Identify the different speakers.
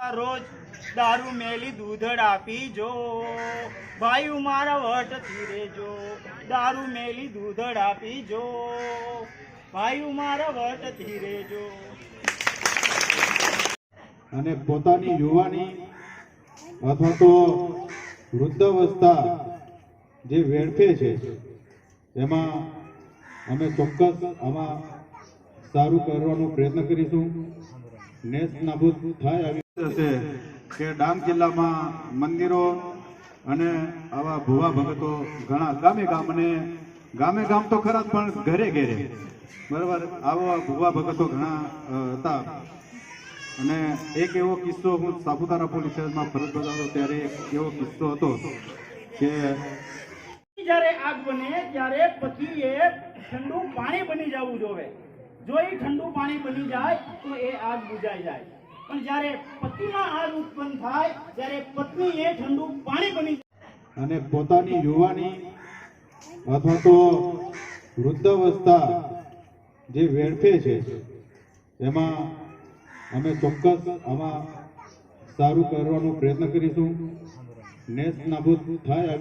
Speaker 1: રોજ દારૂ મેલી દૂધડ આપી જો. ભાઈ મારા વટ ધીરે રેજો દારૂ મેલી દૂધડ આપી જો. ભાઈ મારા ધીરે રેજો
Speaker 2: અને પોતાની યુવાની અથવા તો વૃદ્ધાવસ્થા જે વેડફે છે, એમાં અમે ચોક્કસ આમાં સારું કરવાનો પ્રયત્ન કરીશું. નેસ નાબૂદ થાય હશે કે ડાંગ જિલ્લામાં મંદિરો અને આવા ભુવા ભગતો ઘણા ગામે ગામ અને ગામે ગામ તો ખરા પણ ઘરે ઘરે. બરાબર? આવા ભુવા ભગતો ઘણા હતા. અને એક એવો કિસ્સો હું સાપુતારા પોલીસ સ્ટેશનમાં ફરજ બજાવતો ત્યારે એક એવો કિસ્સો હતો કે
Speaker 1: જ્યારે આગ બને, ત્યારે પતિએ ઠંડુ પાણી બની જવું જોવે. જો એ ઠંડુ પાણી બની જાય, તો એ આગ બુજાઈ જાય. પણ જ્યારે પતિમાં આગ ઉત્પન્ન થાય ત્યારે એ ઠંડુ પાણી બની
Speaker 2: અને પોતાની યુવાની અથવા તો વૃદ્ધાવસ્થા જે વેડફે છે, એમાં અમે ચોક્કસ આમાં સારું કરવાનો પ્રયત્ન કરીશું. નેસ નાબૂદ થાય